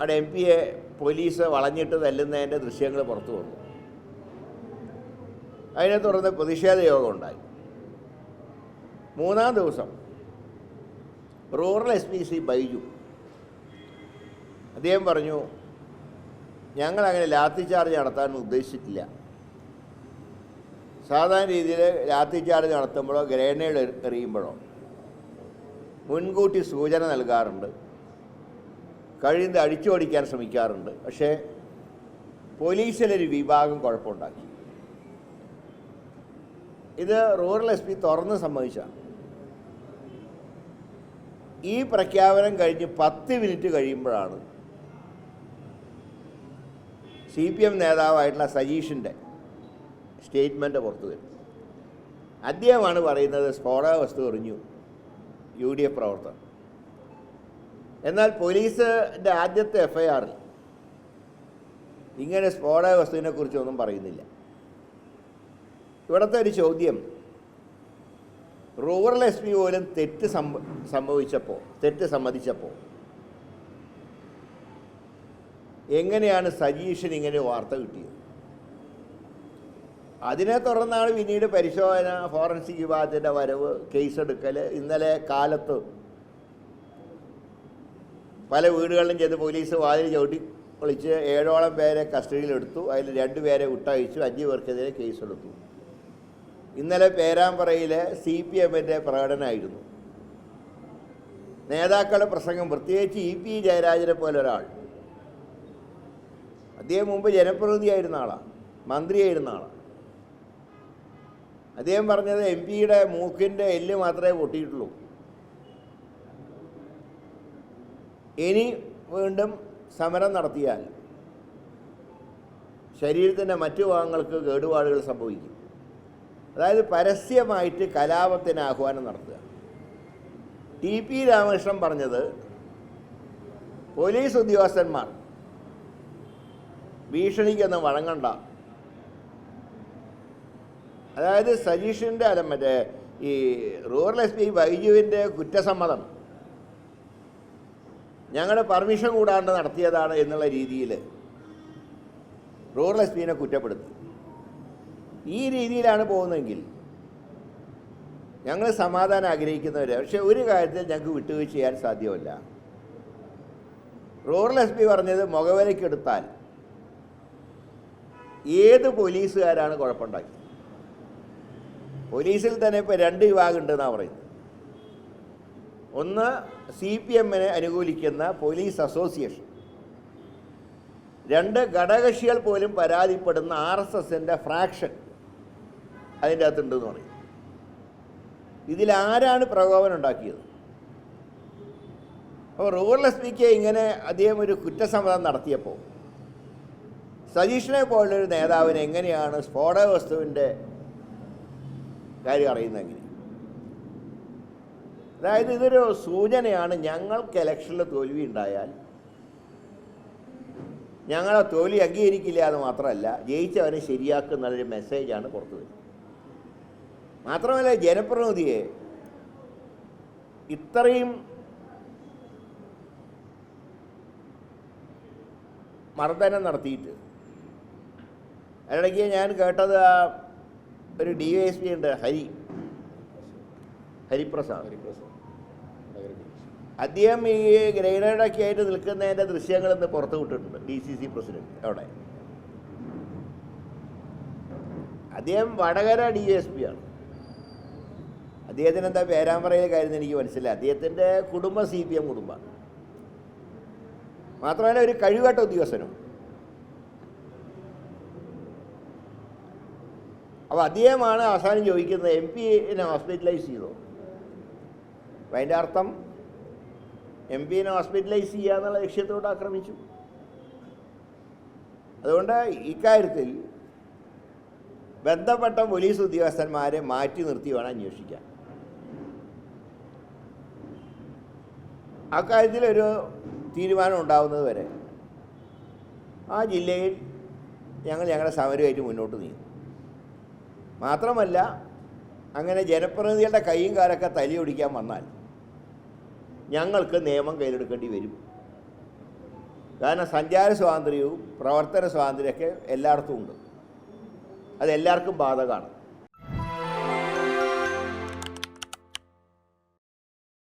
അവിടെ എം പിയെ പോലീസ് വളഞ്ഞിട്ട് തല്ലുന്നതിന്റെ ദൃശ്യങ്ങൾ പുറത്തു വന്നു. അതിനെ തുടർന്ന് പ്രതിഷേധ യോഗം ഉണ്ടായി. മൂന്നാം ദിവസം rural S P C Baiju അദ്ദേഹം പറഞ്ഞു ഞങ്ങളങ്ങനെ ലാത്തി ചാർജ് നടത്താൻ ഉദ്ദേശിച്ചിട്ടില്ല. സാധാരണ രീതിയിൽ ലാത്തി ചാർജ് നടത്തുമ്പോഴോ ഗ്രേനേഡ് എറിയുമ്പോഴോ മുൻകൂട്ടി സൂചന നൽകാറുണ്ട്. കഴിയുന്നത് അടിച്ചോടിക്കാൻ ശ്രമിക്കാറുണ്ട്. പക്ഷേ പോലീസിലൊരു വിഭാഗം കുഴപ്പമുണ്ടാക്കി. ഇത് റൂറൽ എസ് പി തുറന്ന് സമ്മതിച്ചാണ് ഈ പ്രഖ്യാപനം കഴിഞ്ഞ് പത്ത് മിനിറ്റ് കഴിയുമ്പോഴാണ് സി പി എം നേതാവായിട്ടുള്ള സജീഷിന്റെ സ്റ്റേറ്റ്മെന്റ് പുറത്തു വരും അദ്ദേഹമാണ് പറയുന്നത് സ്ഫോടക വസ്തു എറിഞ്ഞു. യു ഡി എഫ് പ്രവർത്തകർ. എന്നാൽ പോലീസിന്റെ ആദ്യത്തെ എഫ് ഐ ആറിൽ ഇങ്ങനെ സ്ഫോടക വസ്തുവിനെ കുറിച്ചൊന്നും പറയുന്നില്ല. ഇവിടുത്തെ ഒരു ചോദ്യം. റൂറൽ എസ് പി പോലും തെറ്റ് സംഭ സംഭവിച്ചപ്പോൾ തെറ്റ് സമ്മതിച്ചപ്പോൾ എങ്ങനെയാണ് സജീഷൻ ഇങ്ങനെ വാർത്ത കിട്ടിയത്? അതിനെ തുടർന്നാണ് പിന്നീട് പരിശോധന ഫോറൻസിക് വിഭാഗത്തിന്റെ വരവ് കേസെടുക്കൽ ഇന്നലെ കാലത്ത് പല വീടുകളിലും ചെന്ന് പോലീസ് വാതിൽ ചവിട്ടി ഒളിച്ച് ഏഴോളം പേരെ കസ്റ്റഡിയിലെടുത്തു അതിൽ രണ്ട് പേരെ വിട്ടയച്ചു. അഞ്ച് പേർക്കെതിരെ കേസെടുത്തു. ഇന്നലെ പേരാമ്പ്രയിലെ സി പി എമ്മിന്റെ പ്രകടനമായിരുന്നു നേതാക്കളുടെ പ്രസംഗം പ്രത്യേകിച്ച് ഇ പി ജയരാജനെ പോലെ ഒരാൾ. അദ്ദേഹം മുമ്പ് ജനപ്രതിനിധിയായിരുന്ന ആളാണ് മന്ത്രിയായിരുന്ന ആളാണ് അദ്ദേഹം പറഞ്ഞത് എം പിയുടെ മൂക്കിന്റെ എല്ല് മാത്രമേ പൊട്ടിയിട്ടുള്ളൂ. ഇനി വീണ്ടും സമരം നടത്തിയാൽ ശരീരത്തിന്റെ മറ്റു ഭാഗങ്ങൾക്ക് കേടുപാടുകൾ സംഭവിക്കും. അതായത് പരസ്യമായിട്ട് കലാപത്തിന് ആഹ്വാനം നടത്തുക. ടി പി രാമകൃഷ്ണൻ പറഞ്ഞത് പോലീസ് ഉദ്യോഗസ്ഥന്മാർ ഭീഷണിക്കൊന്നും വഴങ്ങണ്ട. അതായത് സജീഷിന്റെ അല്ല മറ്റേ ഈ റൂറൽ എസ് പി ബൈജുവിന്റെ കുറ്റസമ്മതം. ഞങ്ങളുടെ പെർമിഷൻ കൂടാണ്ട് നടത്തിയതാണ് എന്നുള്ള രീതിയിൽ റൂറൽ എസ് പിനെ കുറ്റപ്പെടുത്തി ഈ രീതിയിലാണ് പോകുന്നതെങ്കിൽ ഞങ്ങൾ സമാധാനം ആഗ്രഹിക്കുന്നവർ പക്ഷെ ഒരു കാര്യത്തിൽ ഞങ്ങൾക്ക് വിട്ടുവീഴ്ച ചെയ്യാൻ സാധ്യമല്ല. റൂറൽ എസ് പി പറഞ്ഞത് മുഖവിലക്കെടുത്താൽ ഏത് പോലീസുകാരാണ് കുഴപ്പമുണ്ടാക്കിയത്? പോലീസിൽ തന്നെ ഇപ്പോൾ രണ്ട് വിഭാഗം ഉണ്ടെന്നാണ് പറയുന്നത്. ഒന്ന് സി പി എമ്മിനെ അനുകൂലിക്കുന്ന പോലീസ് അസോസിയേഷൻ. രണ്ട് ഘടകകക്ഷികൾ പോലും പരാതിപ്പെടുന്ന ആർ എസ് എസിന്റെ ഫ്രാക്ഷൻ അതിന്റെ അകത്തുണ്ടെന്ന് പറയും. ഇതിലാരാണ് പ്രകോപനം ഉണ്ടാക്കിയത്? അപ്പോൾ റൂറൽ എസ് പിക്ക് ഇങ്ങനെ അദ്ദേഹം ഒരു കുറ്റസമ്മതം നടത്തിയപ്പോൾ സതീഷിനെ പോലുള്ളൊരു നേതാവിന് എങ്ങനെയാണ് സ്ഫോടക വസ്തുവിന്റെ കാര്യം അറിയുന്നത് എങ്ങനെ അതായത് ഇതൊരു സൂചനയാണ്. ഞങ്ങൾക്ക് ഇലക്ഷനിൽ തോൽവി ഉണ്ടായാൽ ഞങ്ങളെ തോൽവി അംഗീകരിക്കില്ല എന്ന് മാത്രമല്ല ജയിച്ചവനെ ശരിയാക്കുന്നുള്ളൊരു മെസ്സേജാണ് പുറത്തു വരുന്നത്. മാത്രമല്ല ജനപ്രതിനിധിയെ ഇത്രയും മർദ്ദനം നടത്തിയിട്ട് അതിനിടയ്ക്ക് ഞാൻ കേട്ടത് ഒരു ഡി വൈ എസ് പി ഉണ്ട് ഹരി. ഹരിപ്രസാദ്. അദ്ദേഹം ഈ ഗ്രൈനേഡൊക്കെ ആയിട്ട് നിൽക്കുന്നതിന്റെ ദൃശ്യങ്ങൾ ഇന്ന് പുറത്തു വിട്ടിട്ടുണ്ട്. ഡി സി സി പ്രസിഡന്റ് അവിടെ. അദ്ദേഹം വടകര ഡി എസ് പി ആണ്. അദ്ദേഹത്തിന് എന്താ പേരാമ്പ്രയിലെ കാര്യം എനിക്ക് മനസ്സിലായി. അദ്ദേഹത്തിന്റെ കുടുംബം സി പി എം കുടുംബമാണ് മാത്രമല്ല ഒരു കഴിവട്ട ഉദ്യോഗസ്ഥനും. അപ്പോൾ അദ്ദേഹമാണ് അവസാനം ചോദിക്കുന്നത് എം പിനെ ഹോസ്പിറ്റലൈസ് ചെയ്തോ? അപ്പം അതിന്റെ അർത്ഥം എം പിനെ ഹോസ്പിറ്റലൈസ് ചെയ്യുക എന്നുള്ള ലക്ഷ്യത്തോട് ആക്രമിച്ചു. അതുകൊണ്ട് ഇക്കാര്യത്തിൽ ബന്ധപ്പെട്ട പോലീസ് ഉദ്യോഗസ്ഥന്മാരെ മാറ്റി നിർത്തി വേണം അന്വേഷിക്കാൻ. അക്കാര്യത്തിൽ ഒരു തീരുമാനം ഉണ്ടാവുന്നത് വരെ ആ ജില്ലയിൽ ഞങ്ങൾ ഞങ്ങളുടെ സമരമായിട്ട് മുന്നോട്ട് നീങ്ങും. മാത്രമല്ല അങ്ങനെ ജനപ്രതിനിധികളുടെ കൈയും കാലൊക്കെ തലിയൊടിക്കാൻ വന്നാൽ ഞങ്ങൾക്ക് നിയമം കയ്യിലെടുക്കേണ്ടി വരും. കാരണം സഞ്ചാര സ്വാതന്ത്ര്യവും പ്രവർത്തന സ്വാതന്ത്ര്യമൊക്കെ എല്ലായിടത്തും ഉണ്ട്. അതെല്ലാവർക്കും ബാധകമാണ്.